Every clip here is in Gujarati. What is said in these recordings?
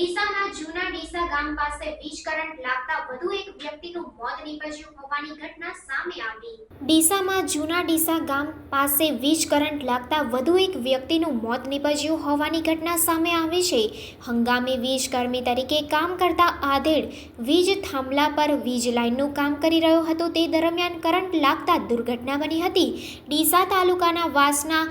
ડીસાના જૂના ડીસા ગામ પાસે વીજ કરંટ લાગતા વધુ એક વ્યક્તિનું મોત નીપજ્યું હોવાની ઘટના સામે આવી. ડીસામાં જૂના ડીસા ગામ પાસે વીજ કરંટ લાગતા વધુ એક વ્યક્તિનું મોત નીપજ્યું હોવાની ઘટના સામે આવી છે. હંગામી વીજકર્મી તરીકે કામ કરતા આધેડ વીજ થાંભલા પર વીજ લાઇનનું કામ કરી રહ્યો હતો. તે દરમિયાન કરંટ લાગતા દુર્ઘટના બની હતી. ડીસા તાલુકાના વાસના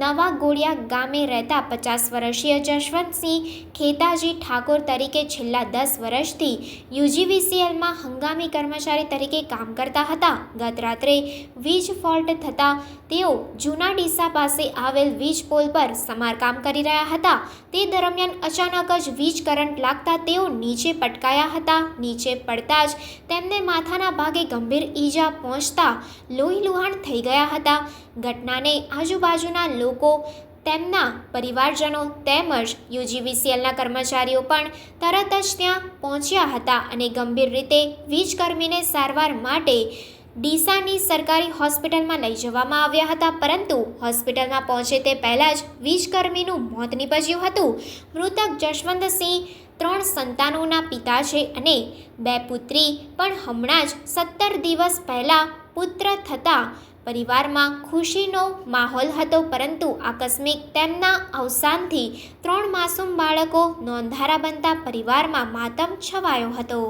નવા ગોળિયા ગામે રહેતા પચાસ વર્ષીય જશવંતસિંહ ખેતાજી ઠાકોર તરીકે છેલ્લા દસ વર્ષથી યુજીવીસીએલમાં હંગામી કર્મચારી તરીકે કામ કરતા હતા. ગત રાત્રે વીજ ફોલ્ટ થતાં તેઓ જૂના ડીસા પાસે આવેલ વીજ પોલ પર સમારકામ કરી રહ્યા હતા. તે દરમિયાન અચાનક જ વીજ કરંટ લાગતા તેઓ નીચે પટકાયા હતા. નીચે પડતા જ તેમને માથાના ભાગે ગંભીર ઈજા પહોંચતા લોહી લુહાણ થઈ ગયા હતા. ઘટનાને આજુબાજુના લોકો, તેમના પરિવારજનો તેમજ યુજીવીસીએલના કર્મચારીઓ પણ તરત જ ત્યાં પહોંચ્યા હતા અને ગંભીર રીતે વીજકર્મીને સારવાર માટે ડીસાની સરકારી હોસ્પિટલમાં લઈ જવામાં આવ્યા હતા, પરંતુ હોસ્પિટલમાં પહોંચે તે પહેલાં જ વીજકર્મીનું મોત નીપજ્યું હતું. મૃતક જશવંતસિંહ ત્રણ સંતાનોના પિતા છે અને બે પુત્રી, પણ હમણાં જ સત્તર દિવસ પહેલાં પુત્ર થતાં પરિવારમાં ખુશીનો માહોલ હતો, પરંતુ આકસ્મિક તેમના અવસાનથી ત્રણ માસૂમ બાળકો નોંધારા બનતા પરિવારમાં માતમ છવાયો હતો.